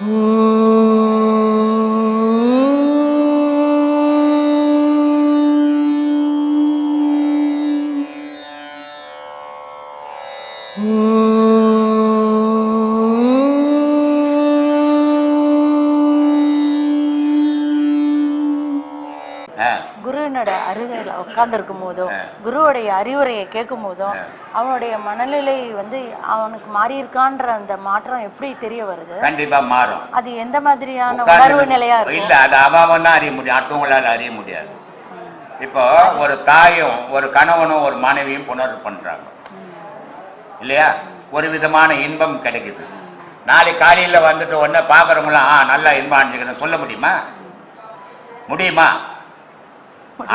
ஆ, உட்கார்ந்துருக்கும் போதும் குருவுடைய அறிவுரையை கேட்கும் போதும் அவனுடைய மனநிலை வந்து அவனுக்கு மாறி இருக்கான்ற அந்த மாற்றம் எப்படி தெரிய வருது? கண்டிப்பா மாறும். அது எந்த மாதிரியான உணர்வு நிலையா இல்ல இருக்கும் அது அவன் தான் அறிய முடியும் அடுத்தவங்களால அறிய முடியாது. இப்போ ஒரு தாயும் ஒரு கணவனும் ஒரு மனைவியும் புணர்வு பண்றாங்க. இல்லையா? ஒரு விதமான இன்பம் கிடைக்குது. நாளை காலையில வந்துட்டு உடனே பாக்குறவங்களாம் ஆ நல்லா இன்பம் அணிஞ்சுக்கிறேன் சொல்ல முடியுமா? முடியுமா?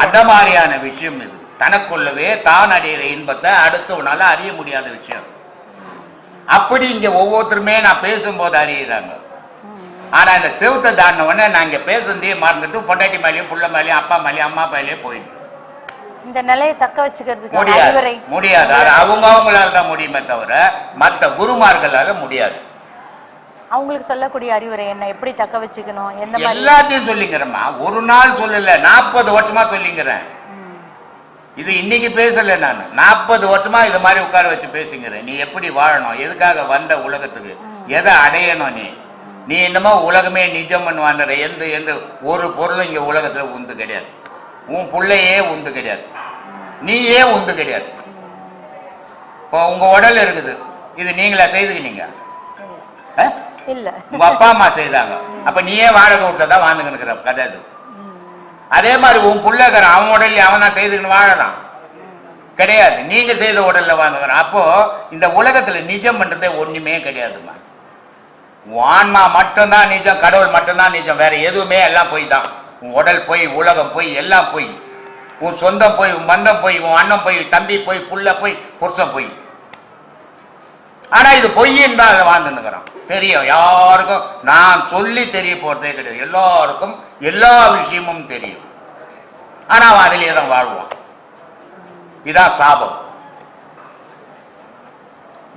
அந்த மாதிரியான விஷயம் இது. தனக்குள்ளவே தான் அடையிற இன்பத்தை அடுத்தவனால அறிய முடியாத விஷயம். அப்படி இங்க ஒவ்வொருத்தருமே நான் பேசும்போது அறியிறாங்க. ஆனா இந்த செவுத்தை தாண்டின உடனே நான் இங்க பேசுனதே மறந்துட்டு பொண்டாட்டி மேலேயும் புள்ள மேலேயும் அப்பா மேலேயும் அம்மா மேலேயும் போயிடுது. இந்த நிலையை தக்க வச்சுக்கிறதுக்கு முடியாது. முடியாது. அவங்க அவங்களால தான் முடியுமே தவிர மற்ற குருமார்களால முடியாது. அவங்களுக்கு சொல்லக்கூடிய அறிவுரை என்ன? எப்படி தக்க வச்சுக்கணும்? எந்த மாதிரி எல்லாத்தையும் சொல்லிங்கிறேம்மா. ஒரு நாள் சொல்லல நாற்பது வருஷமா சொல்லிங்கிறேன். இது இன்னைக்கு பேசல நான். நாற்பது வருஷமா இது மாதிரி உட்கார வச்சு பேசுங்கிறேன். நீ எப்படி வாழணும்? எதுக்காக வந்த உலகத்துக்கு? எதை அடையணும் நீ? நீ என்னமோ உலகமே நிஜம்னு வாங்குற எந்த எந்த ஒரு பொருளும் இங்க உலகத்துல உந்து கிடையாது. உன் பிள்ளையே உந்து கிடையாது. நீயே உந்து கிடையாது. இப்போ உங்க உடல் இருக்குது. இது நீங்களா செய்துக்கினீங்க? ஆ? இல்ல. உங்க அப்பா அம்மா செய்தாங்க. அப்ப நீயே வாடகை விட்டதா வாழ்ந்துக்கிற இருக்கிற கதை அது. அதே மாதிரி உன் புள்ளக்காரன் அவன் உடல்ல அவன் தான் வாழலாம். கிடையாது. நீங்க செய்த உடல்ல வாழ்ந்துக்கிறான் அப்போ இந்த உலகத்துல நிஜம் பண்றதே ஒண்ணுமே கிடையாதுமா உன் ஆன்மா மட்டும்தான் நிஜம் கடவுள் மட்டும்தான் நிஜம். வேற எதுவுமே எல்லாம் போய் தான். உன் உடல் போய் உலகம் போய் எல்லாம் போய். உன் சொந்தம் போய் உன் மந்தம் போய் உன் அண்ணன் போய் தம்பி போய் புள்ள போய் புருஷன் போய். ஆனா இது பொய்ன்னு தான் அதில் வாழ்ந்துன்னுக்குறான். தெரியும். யாருக்கும் நான் சொல்லி தெரிய போறதே கிடையாது. எல்லாருக்கும் எல்லா விஷயமும் தெரியும். ஆனா அவன் அதிலேயே தான் வாழ்வான். இதான் சாபம்.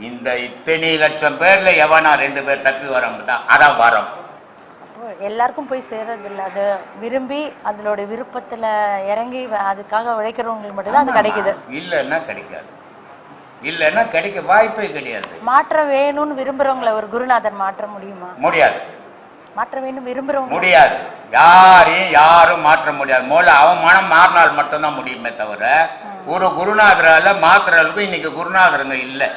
இந்த இத்தனை லட்சம் பேர்ல எவனா ரெண்டு பேர் தப்பி வரம் தான் அதான் வரம். எல்லாருக்கும் போய் சேர்றது இல்ல அது விரும்பி அதனோட விருப்பத்துல இறங்கி அதுக்காக உழைக்கிறவங்களுக்கு மட்டும்தான் அது கிடைக்குது. இல்லைன்னா கிடைக்காது. இல்லைன்னா கிடைக்க வாய்ப்பே கிடையாது. மாற்றம் வேணும்னு விரும்புறவங்கள ஒரு குருநாதர் மாற்ற முடியுமா? முடியாது. மாற்ற வேண்டும் விரும்புறவங்க முடியாது. யாரையும் யாரும் மாற்ற முடியாது. முதல்ல அவன் மனம் மாறினால் மட்டும்தான் முடியுமே தவிர ஒரு குருநாதரால மாத்துறதுக்கு இன்னைக்கு குருநாதருங்க இல்லை.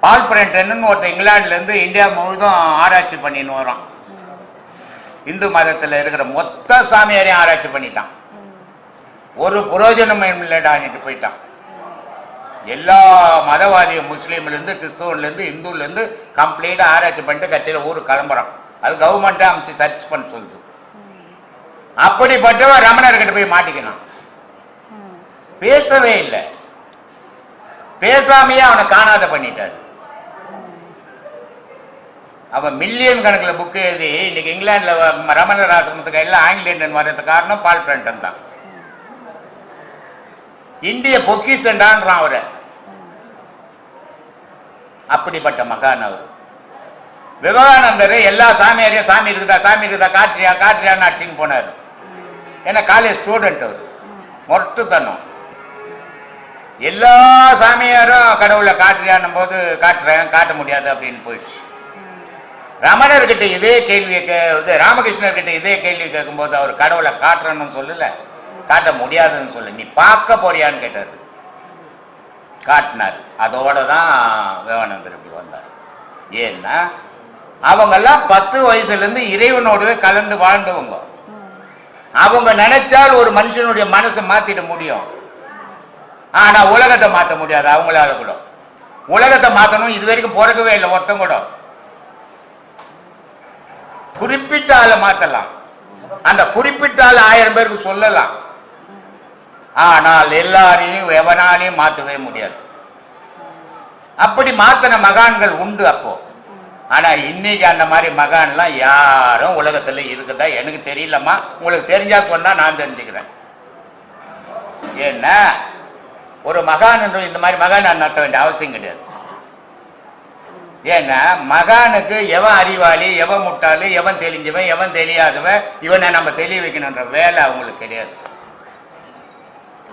பால் பிரண்டன்னு ஒருத்தன் இங்கிலாந்துல இருந்து இந்தியா முழுதும் ஆராய்ச்சி பண்ணின்னு வரான். இந்து மதத்துல இருக்கிற மொத்த சாமியாரையும் ஆராய்ச்சி பண்ணிட்டான். ஒரு புரோஜனம் இல்லடான்ட்டு போயிட்டான். எல்லா மதவாதியும் முஸ்லீம்லேருந்து கிறிஸ்துவன்லேருந்து இந்துலேருந்து கம்ப்ளீட்டாக ஆராய்ச்சி பண்ணிட்டு கட்சியில் ஊருக்கு கிளம்புறான் அது கவர்மெண்ட்டே அமைச்சு சர்ச் பண்ண சொல்லுது. அப்படிப்பட்டவன் ரமணர்கிட்ட போய் மாட்டிக்கினான் பேசவே இல்லை. பேசாமையே அவனை காணாத பண்ணிட்டாரு. அவன் மில்லியன் கணக்கில் புக் எழுதி இன்னைக்கு இங்கிலாந்தில் ரமணர் ஆசிரமத்துக்கு எல்லாம் ஆங்கிலேயன் வர்றதுக்கு காரணம் பால் பிரண்டன் தான். இந்திய பொக்கிசண்டான்றான் அவரை. அப்படிப்பட்ட மகான் அவர். விவேகானந்தர் எல்லா சாமியாரையும் சாமி இருக்குதா சாமி இருக்குதா காற்றியா காட்டுறியான்னு அடிச்சுன்னு போனார். ஏன்னா காலேஜ் ஸ்டூடெண்ட் அவர். மொட்டுத்தனம். எல்லா சாமியாரும் கடவுளை காட்டுறியான்னும் போது காட்டுறேன் காட்ட முடியாது அப்படின்னு போயிடுச்சு. ரமணர்கிட்ட இதே கேள்வியை கே இது ராமகிருஷ்ணர்கிட்ட இதே கேள்வி கேட்கும்போது அவர் கடவுளை காட்டுறேன்னு சொல்லல காட்ட முடியாதுன்னு சொல்லு. நீ பார்க்க போறியான்னு கேட்டார். காட்டினார். அதோட தான் விவேகானந்தர் இப்படி வந்தார். ஏன்னா அவங்கெல்லாம் பத்து வயசுலேருந்து இறைவனோடவே கலந்து வாழ்ந்தவங்க. அவங்க நினைச்சால் ஒரு மனுஷனுடைய மனசை மாத்திட முடியும். ஆனா உலகத்தை மாற்ற முடியாது அவங்களால கூட. உலகத்தை மாத்தணும் இது வரைக்கும் பிறக்கவே இல்லை ஒருத்தன் கூட. குறிப்பிட்ட ஆளை மாத்தலாம். அந்த குறிப்பிட்ட ஆள் ஆயிரம் பேருக்கு சொல்லலாம். ஆனால் எல்லாரையும் எவனாலையும் மாற்றவே முடியாது. அப்படி மாத்தின மகான்கள் உண்டு அப்போ. ஆனா இன்னைக்கு அந்த மாதிரி மகான்லாம் யாரும் உலகத்துல இருக்குதா எனக்கு தெரியலம்மா. உங்களுக்கு தெரிஞ்சா சொன்னா நான் தெரிஞ்சுக்கிறேன். ஏன்னா ஒரு மகான் என்று இந்த மாதிரி மகான் நான் நடத்த வேண்டிய அவசியம் கிடையாது. ஏன்னா மகானுக்கு எவன் அறிவாளி எவன் முட்டாளு எவன் தெளிஞ்சவன் எவன் தெரியாதவன் இவனை நம்ம தெளிய வைக்கணுன்ற வேலை அவங்களுக்கு கிடையாது.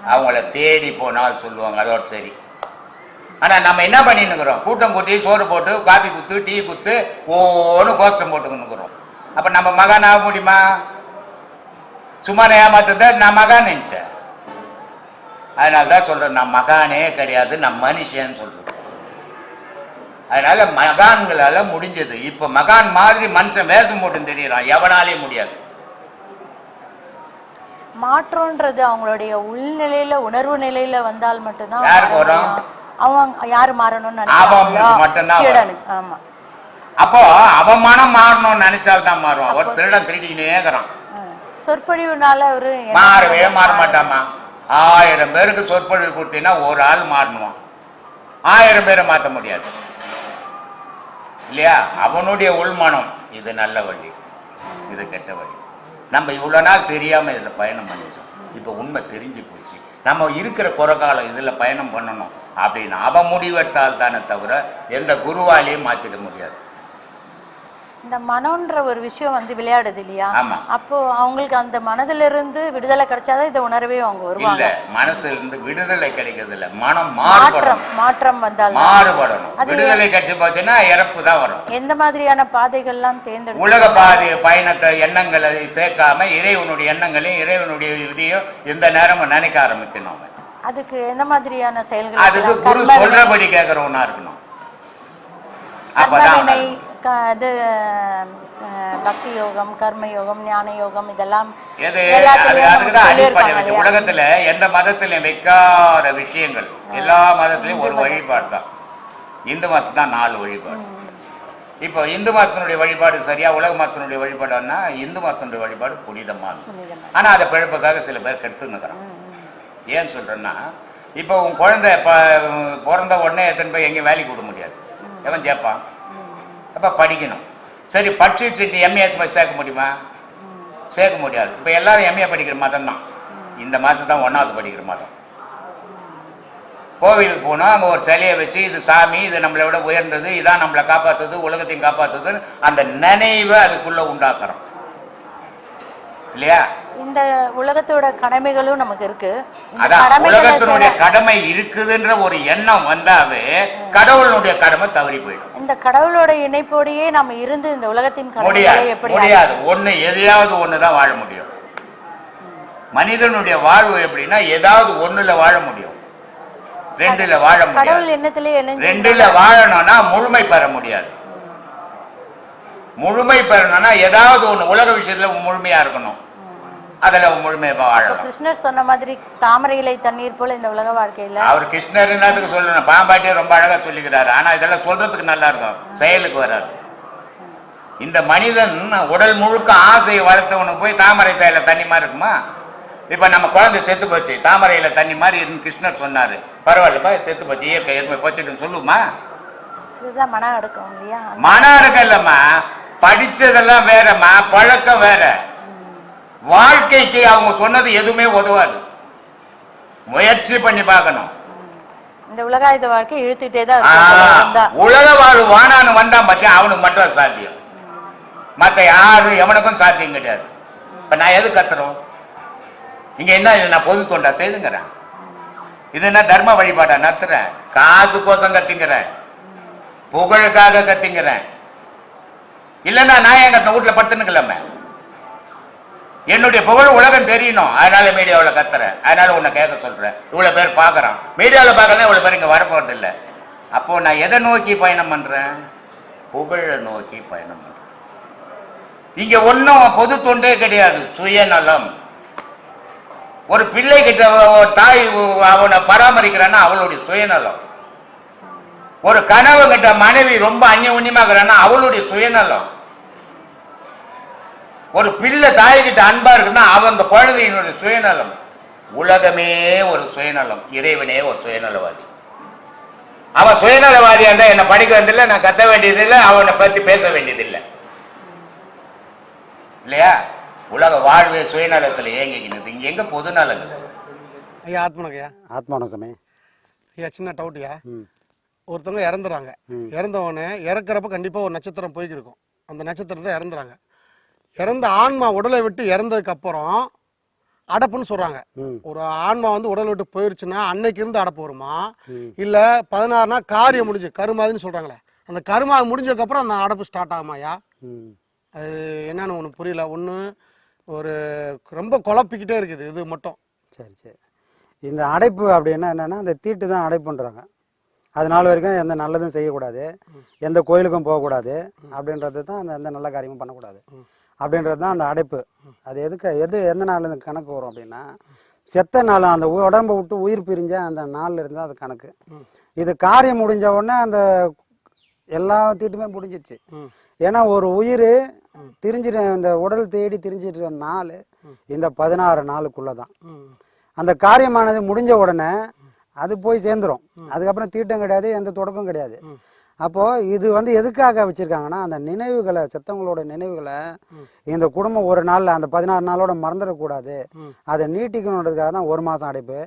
அவங்கள தேடி போனால் சொல்லுவாங்க அதோட சரி. ஆனால் நம்ம என்ன பண்ணின்னுக்கிறோம் கூட்டம் கூட்டி சோறு போட்டு காபி குத்து டீ குத்து ஓன்னு கோஷ்டம் போட்டுக்கணுங்கிறோம் அப்போ நம்ம மகான் ஆக முடியுமா? சும்மா ஏமாத்துத நான் மகான்ட்டேன் அதனால தான் சொல்கிறேன் நான் மகானே கிடையாது நான் மனுஷன் சொல்கிறேன் அதனால மகான்களால் முடிஞ்சது. இப்போ மகான் மாதிரி மனுஷன் வேஷம் போட்டு தெரியறான். எவனாலே முடியாது. மாற்றம்ன்றது அவங்களுடைய உள்நிலையில உணர்வு நிலையில வந்தால் மட்டும்தான். அவங்க யாரு மாறணும்னு. ஆமா. அப்போ அவன் மனம் மாறணும்னு நினைச்சால்தான் மாறுவான். ஒரு திருடன் திருடிக்கினே இருக்கிறான். சொற்பொழிவுனால அவரு மாறவே? மாற மாட்டாமா? ஆயிரம் பேருக்கு சொற்பொழிவு கொடுத்தீங்கன்னா ஒரு ஆள் மாறணுவான் ஆயிரம் பேரை மாற்ற முடியாது. இல்லையா? அவனுடைய உள்மனம் இது நல்ல வழி. இது கெட்ட வழி. நம்ம இவ்வளோ நாள் தெரியாமல் இதில் பயணம் பண்ணிட்டோம். இப்போ உண்மை தெரிஞ்சு போச்சு. நம்ம இருக்கிற குறை காலம் இதில் பயணம் பண்ணணும் அப்படின்னு அவன் முடிவெடுத்தால் தானே தவிர எந்த குருவாலையும் மாற்றிட முடியாது. இந்த மனம்ன்ற ஒரு விஷயம் வந்து விளையாடுது இல்லையா? அப்போ அவங்களுக்கு அந்த மனதிலிருந்து இருந்து விடுதலை கிடைச்சாதான் இதை உணரவே அவங்க வருவாங்க. மனசுல இருந்து விடுதலை கிடைக்கிறது இல்ல மனம் மாற்றம் மாற்றம் வந்தால் மாறுபடணும். விடுதலை கிடைச்சு போச்சுன்னா இறப்பு தான் வரும். எந்த மாதிரியான பாதைகள்லாம் தேர்ந்தெடுத்து உலக பாதி பயணத்தை எண்ணங்களை சேர்க்காம இறைவனுடைய எண்ணங்களையும் இறைவனுடைய விதியும் எந்த நேரமும் நினைக்க ஆரம்பிக்கணும். அதுக்கு எந்த மாதிரியான செயல்கள் அதுக்கு? குரு சொல்றபடி கேட்கறவனா இருக்கணும். அப்பதான் க- இது பக்தி யோகம் கர்ம யோகம் ஞான யோகம் இதெல்லாம்? உலகத்துல எந்த மதத்திலையும் வைக்காத விஷயங்கள். எல்லா மதத்திலையும் ஒரு வழிபாடு தான் இந்து மதம் தான் நாலு வழிபாடு. இப்போ இந்து மதத்தினுடைய வழிபாடு சரியா உலக மதத்தினுடைய வழிபாடுன்னா இந்து மதத்தினுடைய வழிபாடு புனிதமானது. புனிதமா. ஆனா அதை பிழப்புக்காக சில பேர் ம். ஏன் சொல்றேன்னா இப்போ உன் குழந்தை ப பிறந்த உடனே எத்தனை போய் எங்கேயும் வேலைக்கு விட முடியாது. எவன் கேட்பான் அப்போ படிக்கணும். சரி படிச்சுட்டு எம்ஏ போய் சேர்க்க முடியுமா? சேர்க்க முடியாது. இப்போ எல்லாரும் எம்ஏ படிக்கிற மதம் தான். இந்த மதத்தை தான் ஒன்றாவது படிக்கிற மதம். கோவிலுக்கு போனால் அங்கே ஒரு சிலையை வச்சு இது சாமி இது நம்மளை விட உயர்ந்தது இதான் நம்மளை காப்பாற்றுது உலகத்தையும் காப்பாற்றுதுன்னு அந்த நினைவை அதுக்குள்ளே உண்டாக்குறோம். இல்லையா? இந்த உலகத்தோட கடமைகளும் நமக்கு இருக்கு. அதான் உலகத்தினுடைய கடமை இருக்குதுன்ற ஒரு எண்ணம் வந்தாவே கடவுளுடைய கடமை தவறி போயிடும். இந்த கடவுளோட இணைப்போடையே நம்ம இருந்து இந்த உலகத்தின் முடியாது எப்படி முடியாது. ஒண்ணு எதையாவது ஒண்ணுதான் வாழ முடியும். மனிதனுடைய வாழ்வு எப்படின்னா ஏதாவது ஒண்ணுல வாழ முடியும். ரெண்டுல வாழ முடியாது. ரெண்டுல வாழணும்னா முழுமை பெற முடியாது. முழுமை பெறணும்னா ஏதாவது ஒண்ணு உலக விஷயத்துல முழுமையா இருக்கணும். அதுல முழுமையா வாழலாம் கிருஷ்ணர் சொன்ன மாதிரி தாமரை இலை தண்ணீர் போல இந்த உலக வாழ்க்கையில அவர் கிருஷ்ணர் என்னத்துக்கு சொல்லணும்? பாம்பாட்டியே ரொம்ப அழகா சொல்லிக்கிறாரு. ஆனா இதெல்லாம் சொல்றதுக்கு நல்லா இருக்கும். செயலுக்கு வராது. இந்த மனிதன் உடல் முழுக்க ஆசையை வளர்த்தவனுக்கு போய் தாமரை தையில தண்ணி மாதிரி இருக்குமா? இப்ப நம்ம குழந்தை செத்து போச்சு. தாமரையில தண்ணி மாதிரி இருந்து கிருஷ்ணர் சொன்னாரு. பரவாயில்லப்பா செத்து போச்சு. இயற்கை எதுவுமே போச்சுட்டுன்னு சொல்லுமா? மன அடக்கம் இல்லையா? மன அடக்கம் இல்லம்மா. படிச்சதெல்லாம் வேறம்மா. பழக்கம் வேற. வாழ்க்கைக்கு அவங்க சொன்னது எதுவுமே உதவாது. முயற்சி பண்ணி பார்க்கணும். இந்த உலகாயுத வாழ்க்கை இழுத்துட்டே தான் உலக வாழ் வானான்னு வந்தான் பத்தியா அவனுக்கு மட்டும் சாத்தியம். மற்ற யாரும் எவனுக்கும் சாத்தியம் கிடையாது. இப்ப நான் எது கத்துறோம்? இங்க என்ன நான் பொது தொண்டா? செய்துங்கிறேன். இது என்ன தர்ம வழிபாட்டா? நடத்துறேன். காசு கோசம் கத்திங்கிறேன். புகழுக்காக கத்திங்கிறேன். இல்லைன்னா நான் எங்க வீட்டுல படுத்துனுக்கலாமே என்னுடைய புகழ் உலகம் தெரியணும். அதனால மீடியாவில் கத்துறேன். அதனால உன்னை கேட்க சொல்றேன். இவ்வளவு பேர் பார்க்கறான். மீடியாவில் பார்க்கலாம் இவ்வளவு பேர் இங்க வரப்போறது இல்லை அப்போ நான் எதை நோக்கி பயணம் பண்றேன்? புகழை நோக்கி பயணம் பண்றேன். இங்க ஒன்றும் பொது தொண்டே கிடையாது. சுயநலம். ஒரு பிள்ளை கிட்ட தாய் அவனை பராமரிக்கிறான்னா அவளுடைய சுயநலம். ஒரு கணவன் கிட்ட மனைவி ரொம்ப அந்நியமா அவளுடைய சுயநலம். ஒரு பிள்ளை தாய்கிட்ட அன்பா இருக்குன்னா அவன் அந்த குழந்தையினுடைய சுயநலம். உலகமே ஒரு சுயநலம். இறைவனே ஒரு சுயநலவாதி. அவன் சுயநலவாதியா இருந்தா என்னை படிக்க வேண்டியதில்லை நான் கத்த வேண்டியதில்லை அவனை பத்தி பேச வேண்டியதில்லை. இல்லையா? உலக வாழ்வு சுயநலத்தில் இயங்கிக்கினது இங்க எங்க பொது ஐயா ஆத்மனகையா? ஆத்மான சமயம் ஐயா சின்ன டவுட்யா ஒருத்தவங்க இறந்துறாங்க. இறந்தவொடனே இறக்குறப்ப கண்டிப்பா ஒரு நட்சத்திரம் போய்க்கு இருக்கும் அந்த நட்சத்திரத்தை இறந்துறாங்க. இறந்த ஆன்மா உடலை விட்டு இறந்ததுக்கு அப்புறம் அடப்புன்னு சொல்றாங்க. ஒரு ஆன்மா வந்து உடலை விட்டு போயிருச்சுன்னா அன்னைக்கு இருந்து அடப்பு வருமா. இல்ல பதினாறுனா காரியம் முடிஞ்சு கருமாதின்னு சொல்றாங்களே. அந்த கருமா முடிஞ்சதுக்கு அப்புறம் அந்த அடப்பு ஸ்டார்ட் ஆகுமாயா அது என்னன்னு ஒன்று புரியல. ஒன்று ஒரு ரொம்ப குழப்பிக்கிட்டே இருக்குது இது மட்டும். சரி சரி. இந்த அடைப்பு அப்படின்னா என்னன்னா அந்த தீட்டு தான் அடைப்புன்றாங்க. அது நாள் வரைக்கும் எந்த நல்லதும் செய்யக்கூடாது. எந்த கோயிலுக்கும் போகக்கூடாது. அப்படின்றது தான் அந்த எந்த நல்ல காரியமும் பண்ணக்கூடாது. அப்படின்றது தான் அந்த அடைப்பு. அது எதுக்கு எது எந்த நாள் இந்த கணக்கு வரும் அப்படின்னா செத்த நாள் அந்த உடம்ப விட்டு உயிர் பிரிஞ்ச அந்த நாள்ல இருந்தால் அது கணக்கு. இது காரியம் முடிஞ்ச உடனே அந்த எல்லா தீட்டுமே முடிஞ்சிருச்சு. ம். ஏன்னா ஒரு உயிர் திரிஞ்சிட்டு இந்த உடல் தேடி திரிஞ்சிட்டு நாள் இந்த பதினாறு நாளுக்குள்ள தான் அந்த காரியமானது முடிஞ்ச உடனே அது போய் சேர்ந்துரும். அதுக்கப்புறம் தீட்டம் கிடையாது எந்த தொடக்கம் கிடையாது. அப்போ இது வந்து எதுக்காக வச்சிருக்காங்கன்னா அந்த நினைவுகளை செத்தவங்களோட நினைவுகளை இந்த குடும்பம் ஒரு நாள்ல அந்த பதினாறு நாளோட மறந்துடக்கூடாது அதை நீட்டிக்கணுன்றதுக்காக தான் ஒரு மாசம் அடைப்பு.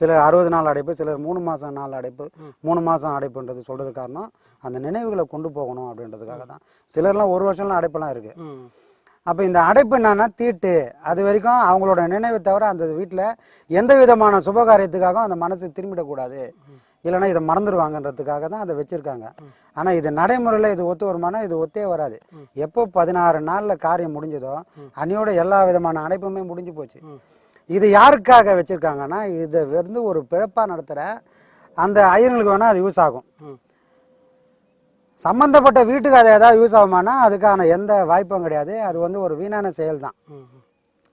சிலர் அறுபது நாள் அடைப்பு சிலர் மூணு மாசம் நாள் அடைப்பு. மூணு மாசம் அடைப்புன்றது சொல்றது காரணம் அந்த நினைவுகளை கொண்டு போகணும் அப்படின்றதுக்காக தான். சிலர்லாம் ஒரு வருஷம்லாம் அடைப்பெல்லாம் இருக்கு. அப்போ இந்த அடைப்பு என்னன்னா தீட்டு. அது வரைக்கும் அவங்களோட நினைவை தவிர அந்த வீட்டில் எந்த விதமான சுபகாரியத்துக்காகவும் அந்த மனசு திரும்பிடக்கூடாது இல்லைன்னா இதை மறந்துடுவாங்கன்றதுக்காக தான் அதை வச்சுருக்காங்க. ஆனால் இது நடைமுறையில் இது ஒத்து வருமானா இது ஒத்தே வராது. எப்போ பதினாறு நாளில் காரியம் முடிஞ்சதோ அன்னையோட எல்லா விதமான அடைப்புமே முடிஞ்சு போச்சு. இது யாருக்காக வச்சுருக்காங்கன்னா இதை வந்து ஒரு பிழப்பாக நடத்துகிற அந்த ஐயர்களுக்கு வேணால் அது யூஸ் ஆகும். சம்பந்தப்பட்ட வீட்டுக்கு அது ஏதாவது யூஸ் ஆகுமானா அதுக்கான எந்த வாய்ப்பும் கிடையாது. அது வந்து ஒரு வீணான செயல் தான்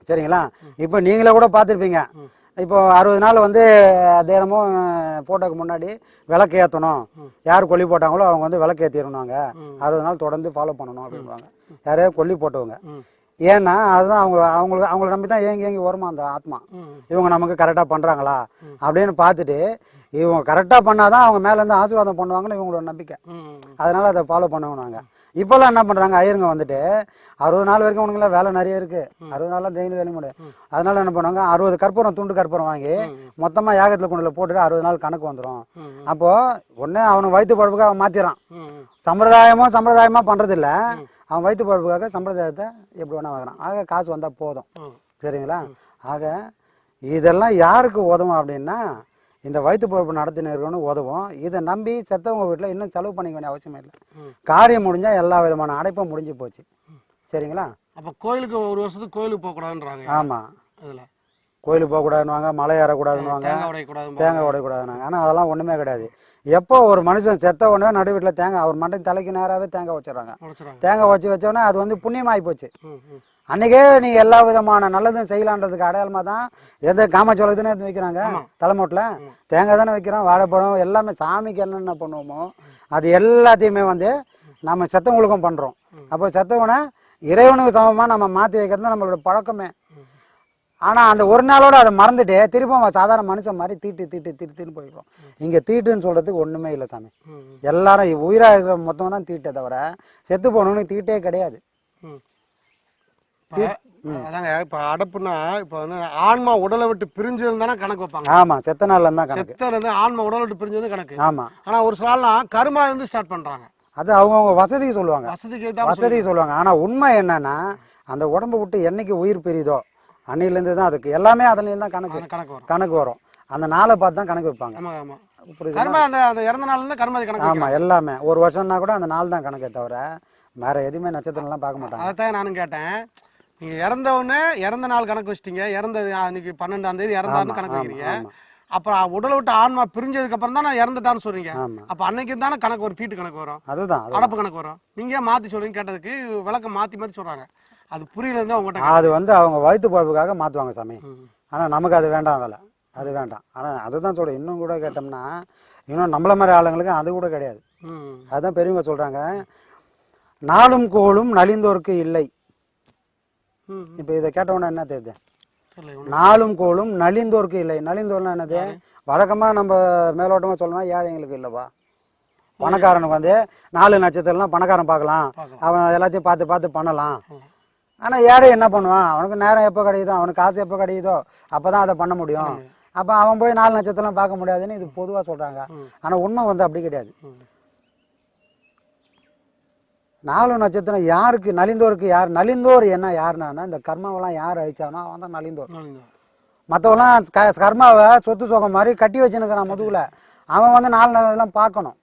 சரிங்களா? இப்போ நீங்களே கூட பார்த்துருப்பீங்க. இப்போ அறுபது நாள் வந்து தினமும் ஃபோட்டோக்கு முன்னாடி விளக்கு ஏற்றணும் யார் கொல்லி போட்டாங்களோ அவங்க வந்து விளக்கு ஏற்றிடணுங்க அறுபது நாள் தொடர்ந்து ஃபாலோ பண்ணணும் அப்படின்வாங்க யாரையோ கொல்லி போட்டவங்க. ஏன்னா அதுதான் அவங்க அவங்களுக்கு அவங்கள நம்பி தான் ஏங்கி ஏங்கி வருமா அந்த ஆத்மா. இவங்க நமக்கு கரெக்டாக பண்ணுறாங்களா அப்படின்னு பார்த்துட்டு இவங்க கரெக்டாக பண்ணாதான் அவங்க மேலேருந்து ஆசீர்வாதம் பண்ணுவாங்கன்னு இவங்களோட நம்பிக்கை. அதனால அதை ஃபாலோ பண்ணுவோம் நாங்கள் இப்போல்லாம் என்ன பண்ணுறாங்க ஐயருங்க வந்துட்டு அறுபது நாள் வரைக்கும் உனக்குலாம் வேலை நிறைய இருக்கு. அறுபது நாள்லாம் டெய்லி வேலை முடியும் அதனால என்ன பண்ணுவாங்க அறுபது கற்பூரம் துண்டு கற்பூரம் வாங்கி மொத்தமாக யாகத்தில் கொண்டு போட்டுட்டு அறுபது நாள் கணக்கு வந்துடும் அப்போ ஒன்று அவனுக்கு வயிற்று பழப்புக்கு அவன் மாற்றிடுறான் சம்பிரதாயமோ சம்பிரதாயமா பண்றது இல்ல அவன் வயிற்று பழப்புக்காக சம்பிரதாயத்தை எப்படி வேணா வாங்குறான். ஆக காசு வந்தா போதும். சரிங்களா? ஆக இதெல்லாம் யாருக்கு உதவும் அப்படின்னா இந்த வயிற்று பொழப்பு நடத்தினர்களும் உதவும். இதை நம்பி செத்தவங்க வீட்டில் இன்னும் செலவு பண்ணிக்க வேண்டிய அவசியமே இல்லை. காரியம் முடிஞ்சா எல்லா விதமான அடைப்பும் முடிஞ்சு போச்சு. சரிங்களா? அப்போ கோயிலுக்கு ஒரு வருஷத்துக்கு கோயிலுக்கு போகக்கூடாதுன்றாங்க ஆமாம் அதில். கோயிலுக்கு போகக்கூடாதுன்னுவாங்க மலை ஏறக்கூடாதுன்னுவாங்க தேங்காய் உடையக்கூடாது தேங்காய் உடையக்கூடாதுனாங்க ஆனால் அதெல்லாம் ஒன்றுமே கிடையாது. எப்போ ஒரு மனுஷன் செத்த உடனே நடு வீட்டில் தேங்காய் அவர் மண்டை தலைக்கு நேராகவே தேங்காய் வச்சிடறாங்க தேங்காய் வச்சு வச்சோடனே அது வந்து புண்ணியமாகி போச்சு. அன்னைக்கே நீங்க எல்லா விதமான நல்லதும் செய்யலான்றதுக்கு அடையாளமா தான் எந்த காமச்சோளத்துனே எடுத்து வைக்கிறாங்க? தலைமோட்டில். தேங்காய் தானே வைக்கிறோம் வாழைப்பழம் எல்லாமே சாமிக்கு என்னென்ன பண்ணுவோமோ அது எல்லாத்தையுமே வந்து நம்ம செத்தவங்களுக்கும் பண்றோம். அப்போ செத்தவனை இறைவனுக்கு சமமா நம்ம மாத்தி வைக்கிறது தான் நம்மளோட பழக்கமே. ஆனா அந்த ஒரு நாளோட அதை மறந்துட்டு திரும்ப அவன் சாதாரண மனுஷன் மாதிரி தீட்டு தீட்டு தீட்டு தீட்டு போயிடுறோம் இங்க தீட்டுன்னு சொல்றதுக்கு ஒண்ணுமே இல்லை சாமி. எல்லாரும் உயிரா இருக்கிற மொத்தம் தான் தீட்டே தவிர செத்து போனவனுக்கு தீட்டே கிடையாது. அதாங்க இப்போ அடப்புனா இப்போ வந்து ஆன்மா உடலை விட்டு பிரிஞ்சது தானே கணக்கு வைப்பாங்க. ஆமா செத்த நாள்ல இருந்தா கணக்கு. செத்தல இருந்து ஆன்மா உடலை விட்டு பிரிஞ்சது கணக்கு. ஆமா. ஆனா ஒரு சிலலாம் கருமா இருந்து ஸ்டார்ட் பண்றாங்க. அது அவங்கவுங்க வசதிக்கு சொல்லுவாங்க. வசதிக்கு தான் வசதிக்கு சொல்லுவாங்க. ஆனா உண்மை என்னன்னா அந்த உடம்பு விட்டு என்னைக்கு உயிர் பிரியுதோ அன்னையிலேருந்து தான் அதுக்கு எல்லாமே அதுலேருந்து தான் கணக்கு. கணக்கு வரும். கணக்கு வரும். அந்த நாளை பார்த்து தான் கணக்கு வைப்பாங்க. ஆமா ஆமா. புரியுது கர்மா அந்த அந்த இறந்த நாள்ல இருந்து கர்மாதி கணக்கு ஆமா எல்லாமே. ஒரு வருஷம்னா கூட அந்த நாள் தான் கணக்கே தவிர வேற எதுவுமே நட்சத்திரம்லாம் பார்க்க மாட்டாங்க. அதைத்தான் நானும் கேட்டேன். நீங்க இறந்த உடனே இறந்த நாள் கணக்கு வச்சிட்டீங்க. இறந்த அன்னைக்கு பன்னெண்டாம் தேதி இறந்தான்னு கணக்கு வைக்கிறீங்க. அப்புறம் உடலை விட்டு ஆன்மா பிரிஞ்சதுக்கு அப்புறம் தான் நான் இறந்துட்டான்னு சொல்றீங்க. அப்ப அன்னைக்கு தானே கணக்கு வரும் தீட்டு கணக்கு வரும். அதுதான் அது- அடப்பு கணக்கு வரும். நீங்க ஏன் மாத்தி சொல்றீங்க கேட்டதுக்கு விளக்கம் மாத்தி மாத்தி சொல்றாங்க. அது புரியல தான் உங்ககிட்ட அது வந்து அவங்க வயிற்று பழப்புக்காக மாற்றுவாங்க சாமி. ஆனா நமக்கு அது வேண்டாம் வேலை. அது வேண்டாம். ஆனா அதுதான் சொல்றேன். இன்னும் கூட கேட்டோம்னா இன்னும் நம்மள மாதிரி ஆளுங்களுக்கு அது கூட கிடையாது. அதுதான் பெரியவங்க சொல்றாங்க நாளும் கோளும் நலிந்தோர்க்கு இல்லை. இப்போ இதை கேட்டவொன்னே என்ன தெரியுது. நாளும் கோளும் நலிந்தோர்க்கு இல்லை. நலிந்தோர்னா என்னது? வழக்கமா நம்ம மேலோட்டமா சொல்லணும்னா ஏழைங்களுக்கு இல்லைப்பா. பணக்காரனுக்கு வந்து நாலு நட்சத்திரம்லாம் பணக்காரன் பார்க்கலாம். அவன் எல்லாத்தையும் பார்த்து பார்த்து பண்ணலாம். ஆனா ஏழை என்ன பண்ணுவான்? அவனுக்கு நேரம் எப்போ கிடைக்குதோ அவனுக்கு காசு எப்போ கிடைக்குதோ அப்பதான் அதை பண்ண முடியும். அப்போ அவன் போய் நாலு நட்சத்திரம் பார்க்க முடியாதுன்னு இது பொதுவாக சொல்கிறாங்க ஆனால் உண்மை வந்து அப்படி கிடையாது. நாலு நட்சத்திரம் யாருக்கு நலிந்தோருக்கு யார் நலிந்தோர் என்ன யாருன்னா இந்த கர்மாவெல்லாம் யார் அழிச்சானோ அவன் தான் நலிந்தோர். மற்றவெல்லாம் க கர்மாவை சொத்து சோகம் மாதிரி கட்டி வச்சுன்னுக்கிறான் முதுகுல. அவன் வந்து நாலு நாளெல்லாம் பார்க்கணும்.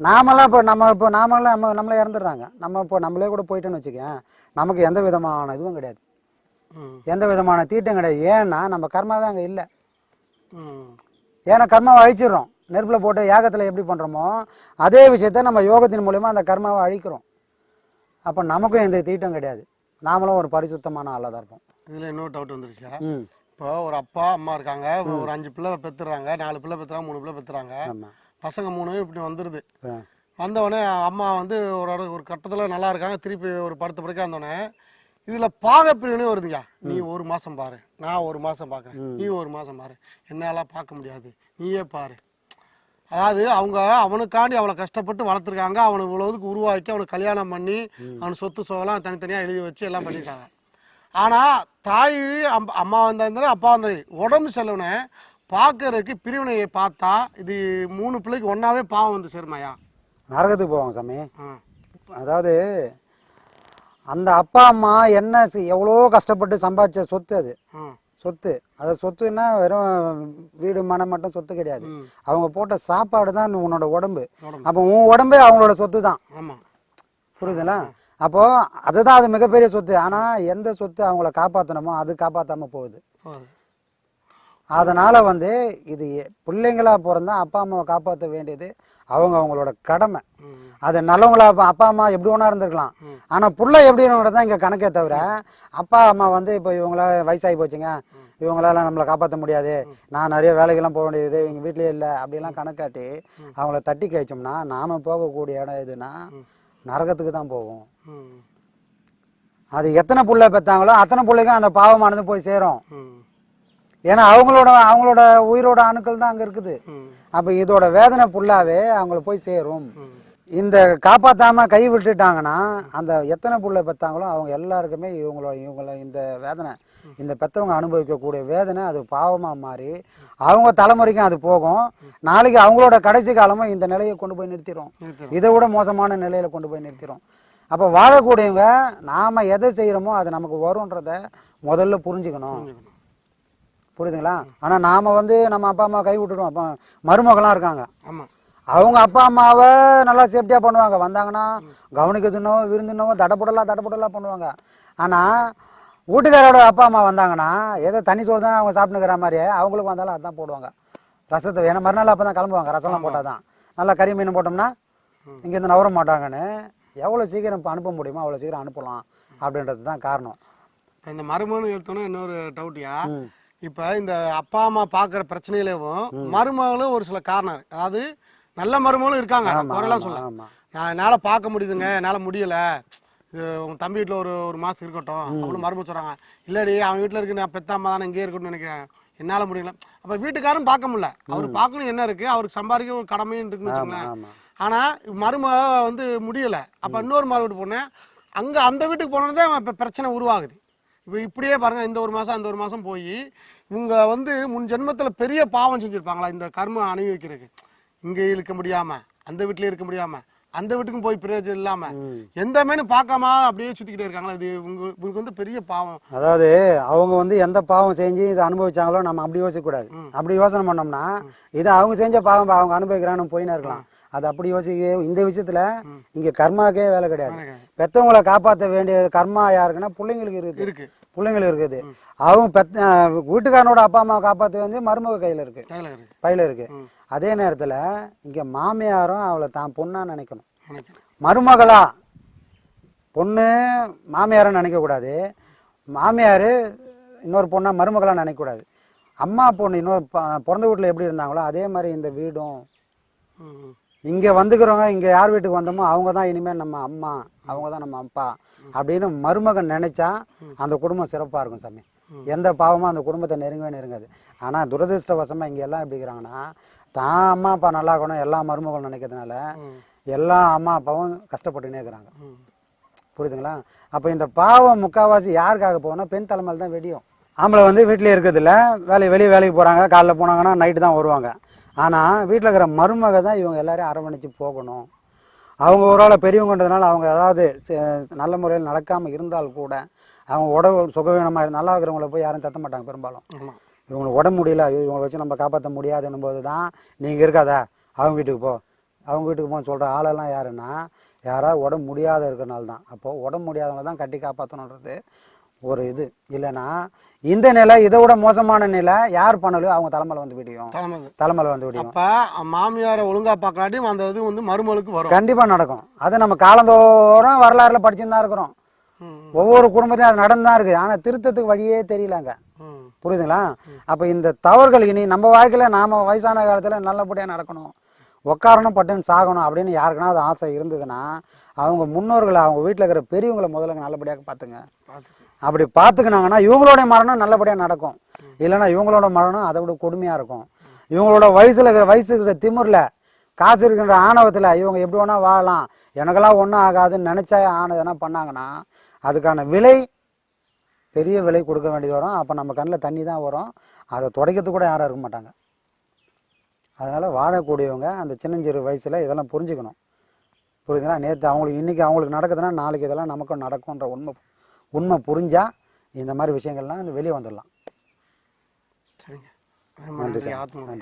நாமெல்லாம் இப்போ நம்ம இப்போ நாமெல்லாம் நம்ம நம்மளே இறந்துடுறாங்க. நம்ம இப்போ நம்மளே கூட போயிட்டோன்னு வச்சுக்கேன் நமக்கு எந்த விதமான இதுவும் கிடையாது. எந்த விதமான தீட்டம் கிடையாது. ஏன்னா நம்ம கர்மாவே அங்கே இல்லை. ஏன்னா கர்மாவை அழிச்சிடுறோம். நெருப்பில் போட்டு யாகத்தில் எப்படி பண்ணுறோமோ அதே விஷயத்த நம்ம யோகத்தின் மூலிமா அந்த கர்மாவை அழிக்கிறோம். அப்போ நமக்கும் எந்த தீட்டம் கிடையாது. நாமளும் ஒரு பரிசுத்தமான ஆளாக தான் இருப்போம். இதுல இன்னொரு டவுட் வந்துருச்சா இப்போ ஒரு அப்பா அம்மா இருக்காங்க. ஒரு அஞ்சு பிள்ளை பெத்துறாங்க நாலு பிள்ளை பெத்துறாங்க மூணு பிள்ளை ஆமாம் பசங்க மூணு இப்படி வந்துருது. ஆ. வந்தவொடனே அம்மா வந்து ஒரு ஒரு கட்டத்தில் நல்லா இருக்காங்க. திருப்பி ஒரு படுத்த படுக்க வந்தோடனே இதுல பாகப்பிரிவினே வருதுங்க. நீ ஒரு மாசம் பாரு. நான் ஒரு மாசம் பார்க்கறேன் நீ ஒரு மாசம் பாரு. என்னால பார்க்க முடியாது. நீயே பாரு. அதாவது அவங்க அவனுக்காண்டி அவளை கஷ்டப்பட்டு வளர்த்துருக்காங்க. அவனை இவ்வளவுக்கு உருவாக்கி அவனுக்கு கல்யாணம் பண்ணி அவன் சொத்து சோகலாம் தனித்தனியா எழுதி வச்சு எல்லாம் பண்ணியிருக்காங்க. ஆனா தாய் அம்- அம்மா வந்தா இருந்தாலும் அப்பா வந்தா உடம்பு செலவுனே பார்க்கறதுக்கு பிரிவினையை பார்த்தா இது மூணு பிள்ளைக்கு ஒன்னாவே பாவம் வந்து சேருமாயா நரகத்துக்கு போவாங்க சாமி. அதாவது அந்த அப்பா அம்மா என்ன எவ்வளோ கஷ்டப்பட்டு சம்பாதிச்ச சொத்து அது. சொத்து. அது சொத்துன்னா வெறும் வீடு மனம் மட்டும் சொத்து கிடையாது. அவங்க போட்ட சாப்பாடு தான் உன்னோட உடம்பு. அப்போ உன் உடம்பே அவங்களோட சொத்து தான். புரியுதுங்களா அப்போ அதுதான் அது மிகப்பெரிய சொத்து. ஆனா எந்த சொத்து அவங்கள காப்பாற்றணுமோ அது காப்பாத்தாம போகுது. அதனால வந்து இது பிள்ளைங்களா பிறந்தா அப்பா அம்மாவை காப்பாற்ற வேண்டியது அவங்க அவங்களோட கடமை. அது நல்லவங்களா அப்பா அம்மா எப்படி ஒன்றா இருந்திருக்கலாம். ஆனா புள்ள எப்படிங்கிறது தான் இங்க கணக்கே தவிர அப்பா அம்மா வந்து இப்போ இவங்கள வயசாகி போச்சுங்க. இவங்களால நம்மளை காப்பாற்ற முடியாது. நான் நிறைய வேலைக்கெல்லாம் போக வேண்டியது இவங்க வீட்லயே இல்லை. அப்படிலாம் கணக்காட்டி அவங்கள தட்டி கழிச்சோம்னா நாம போகக்கூடிய இடம் எதுனா நரகத்துக்கு தான் போகும். அது எத்தனை புள்ள பெத்தாங்களோ அத்தனை பிள்ளைக்கும் அந்த பாவமானது போய் சேரும். ஏன்னா அவங்களோட அவங்களோட உயிரோட அணுக்கள் தான் அங்க இருக்குது. அப்ப இதோட வேதனை ஃபுல்லாவே அவங்கள போய் சேரும். இந்த காப்பாத்தாம கை விட்டுட்டாங்கன்னா அந்த எத்தனை புள்ள பெத்தாங்களோ அவங்க எல்லாருக்குமே இவங்களோட இவங்கள இந்த வேதனை இந்த பெத்தவங்க அனுபவிக்கக்கூடிய வேதனை அது பாவமா மாறி அவங்க தலைமுறைக்கும் அது போகும். நாளைக்கு அவங்களோட கடைசி காலமும் இந்த நிலையை கொண்டு போய் நிறுத்திடும். இதை விட மோசமான நிலையில கொண்டு போய் நிறுத்திடும் அப்போ வாழக்கூடியவங்க நாம எதை செய்யறோமோ அது நமக்கு வரும்ன்றத முதல்ல புரிஞ்சுக்கணும். புரியுதுங்களா? ஆனா நாம வந்து நம்ம அப்பா அம்மா கை விட்டுடுவோம் அப்போ மருமகளாம் இருக்காங்க. ஆமா. அவங்க அப்பா அம்மாவை நல்லா சேஃப்டியா பண்ணுவாங்க. வந்தாங்கன்னா கவனிக்கிறதுனோ விருந்துனோ தடப்படலாம் தடப்படலாம் பண்ணுவாங்க. ஆனா வீட்டுக்காரோட அப்பா அம்மா வந்தாங்கன்னா ஏதோ தனி சோறு தான் அவங்க சாப்பிட்டுக்கிற மாதிரியே அவங்களுக்கு வந்தாலும் அதான் போடுவாங்க. ரசத்தை ஏன்னா மறுநாள் அப்போ தான் கிளம்புவாங்க. ரசம்லாம் போட்டால் தான் நல்லா கறி மீன் போட்டோம்னா இங்கேருந்து நவர மாட்டாங்கன்னு எவ்வளோ சீக்கிரம் இப்போ அனுப்ப முடியுமோ அவ்வளோ சீக்கிரம் அனுப்பலாம் அப்படின்றது தான் காரணம். இந்த மருமகன் எடுத்தோன்னே இன்னொரு டவுட்யா இப்ப இந்த அப்பா அம்மா பாக்குற பிரச்சனையிலவும் மருமகளும் ஒரு சில காரணம் அதாவது நல்ல மருமகளும் இருக்காங்க. குறையெல்லாம் சொல்ல. நான் என்னால பார்க்க முடியுதுங்க என்னால முடியல. இது உங்க தம்பி வீட்டுல ஒரு ஒரு மாசம் இருக்கட்டும். அப்படின்னு மருமக சொல்றாங்க. இல்லடி அவன் வீட்டுல இருக்கு நான் பெத்த அம்மா தானே இங்கே இருக்கணும்னு நினைக்கிறேன். என்னால முடியல. அப்ப வீட்டுக்காரும் பார்க்க முடியல. அவர் பார்க்கணும் என்ன இருக்கு அவருக்கு சம்பாதிக்க ஒரு கடமையும் இருக்குன்னு வச்சுங்களேன் ஆமா. ஆனா மருமக வந்து முடியல. அப்ப இன்னொரு மறு வீட்டுக்கு போனேன். அங்க அந்த வீட்டுக்கு போனதே இப்ப பிரச்சனை உருவாகுது. இப்போ இப்படியே பாருங்க இந்த ஒரு மாசம் அந்த ஒரு மாசம் போய் இவங்க வந்து முன் ஜென்மத்துல பெரிய பாவம் செஞ்சிருப்பாங்களா இந்த கர்ம அனுபவிக்கிறதுக்கு இங்க இருக்க முடியாம அந்த வீட்லயே இருக்க முடியாம அந்த வீட்டுக்கும் போய் பிரயோஜனம் இல்லாம எந்த மேனும் பார்க்காம அப்படியே சுத்திக்கிட்டே இருக்காங்களா? இது உங்க உங்களுக்கு வந்து பெரிய பாவம். அதாவது அவங்க வந்து எந்த பாவம் செஞ்சு இதை அனுபவிச்சாங்களோ நம்ம அப்படி யோசிக்கக்கூடாது. அப்படி யோசனை பண்ணோம்னா இதை அவங்க செஞ்ச பாவம் அவங்க அனுபவிக்கிறான்னு போயின்னு இருக்கலாம். அது அப்படி யோசிக்க இந்த விஷயத்துல இங்க கர்மாக்கே வேலை கிடையாது. பெத்தவங்களை காப்பாற்ற வேண்டிய கர்மா யாருக்குன்னா பிள்ளைங்களுக்கு இருக்கு. பிள்ளைங்களுக்கு இருக்குது. அவங்க அஹ் வீட்டுக்காரனோட அப்பா அம்மாவை காப்பாற்ற வேண்டிய மருமக கையில இருக்கு. பையில இருக்கு. அதே நேரத்துல இங்க மாமியாரும் அவளை தான் பொண்ணா நினைக்கணும். மருமகளா? பொண்ணு மாமியாரை நினைக்கக்கூடாது. மாமியார் இன்னொரு பொண்ணா மருமகளா நினைக்கக்கூடாது. அம்மா பொண்ணு இன்னொரு பிறந்த வீட்டில் எப்படி இருந்தாங்களோ அதே மாதிரி இந்த வீடும். இங்கே வந்துக்கிறவங்க இங்கே யார் வீட்டுக்கு வந்தோமோ அவங்க தான் இனிமேல் நம்ம அம்மா அவங்க தான் நம்ம அப்பா அப்படின்னு மருமகன் நினைச்சா அந்த குடும்பம் சிறப்பாக இருக்கும் சாமி. எந்த பாவமும் அந்த குடும்பத்தை நெருங்கவே நெருங்காது. ஆனால் துரதிருஷ்டவசமாக இங்கே எல்லாம் எப்படி இருக்கிறாங்கன்னா தான் அம்மா அப்பா நல்லா இருக்கணும் எல்லா மருமகளும் நினைக்கிறதுனால எல்லா அம்மா அப்பாவும் கஷ்டப்பட்டுனே இருக்கிறாங்க. புரியுதுங்களா? அப்போ இந்த பாவம் முக்காவாசி யாருக்காக போகணும் பெண் தலைமையில் தான் வெடியும். ஆம்பளை வந்து வீட்டிலே இருக்கிறதில்ல வேலை வெளியே வேலைக்கு போகிறாங்க காலைல போனாங்கன்னா நைட்டு தான் வருவாங்க. ஆனால் வீட்டில் இருக்கிற மருமக தான் இவங்க எல்லாரையும் அரவணைச்சு போகணும். அவங்க ஒரு ஆளை பெரியவங்கன்றதுனால அவங்க ஏதாவது நல்ல முறையில் நடக்காமல் இருந்தால் கூட அவங்க உடம்பு சுகவீனமாக நல்லா இருக்கிறவங்கள போய் யாரும் தத்த மாட்டாங்க பெரும்பாலும். இவங்களுக்கு உடம்பு முடியல ஐயோ இவங்களை வச்சு நம்ம காப்பாற்ற முடியாதுன்னும் போது தான் நீங்கள் இருக்காதா? அவங்க வீட்டுக்கு போ. அவங்க வீட்டுக்கு போன்னு சொல்கிற ஆளெல்லாம் யாருன்னா யாராவது உடம்பு முடியாத இருக்கிறனால தான். அப்போது உடம்பு முடியாதவங்க தான் கட்டி காப்பாற்றணுன்றது ஒரு இது. இல்லைன்னா இந்த நிலை இதை விட மோசமான நிலை யார் பண்ணலையோ அவங்க தலைமையில் வந்து விடியும். தலைமை தலைமையில் வந்து விடியும். அப்ப மாமியாரை ஒழுங்கா பார்க்காட்டியும் அந்த இது வந்து மருமகளுக்கு வரும். கண்டிப்பாக நடக்கும். அது நம்ம காலந்தோறும் வரலாறுல படிச்சுன்னு தான் இருக்கிறோம். ஒவ்வொரு குடும்பத்தையும் அது நடந்து தான் இருக்குது. ஆனால் திருத்தத்துக்கு வழியே தெரியலங்க. புரியுதுங்களா? அப்போ இந்த தவறுகள் இனி நம்ம வாழ்க்கையில் நாம் வயசான காலத்தில் நல்லபடியாக நடக்கணும். உட்காரணும் பட்டுன்னு சாகணும் அப்படின்னு யாருக்குன்னா அது ஆசை இருந்ததுன்னா அவங்க முன்னோர்களை அவங்க வீட்டில் இருக்கிற பெரியவங்களை முதல்ல நல்லபடியாக பார்த்துங்க. அப்படி பார்த்துக்கினாங்கன்னா இவங்களோட மரணம் நல்லபடியாக நடக்கும். இல்லைன்னா இவங்களோட மரணம் அதை விட கொடுமையாக இருக்கும். இவங்களோட வயசில் இருக்கிற வயசு இருக்கிற திமிரில் காசு இருக்கின்ற ஆணவத்தில் இவங்க எப்படி வேணா வாழலாம். எனக்கெல்லாம் ஒன்றும் ஆகாதுன்னு நினச்சா ஆனதுன்னா பண்ணாங்கன்னா அதுக்கான விலை பெரிய விலை கொடுக்க வேண்டியது வரும். அப்போ நம்ம கண்ணில் தண்ணி தான் வரும். அதை துடைக்கிறதுக்கு கூட யாரும் இருக்க மாட்டாங்க. அதனால் வாழக்கூடியவங்க அந்த சின்னஞ்சிறு வயசில் இதெல்லாம் புரிஞ்சுக்கணும். புரியுதுங்களா? நேற்று அவங்களுக்கு இன்றைக்கி அவங்களுக்கு நடக்குதுன்னா நாளைக்கு இதெல்லாம் நமக்கும் நடக்கும்ன்ற உண்மை உண்மை புரிஞ்சால் இந்த மாதிரி விஷயங்கள்லாம் வெளியே வந்துடலாம். சரிங்க. நன்றி நன்றி சார். நன்றி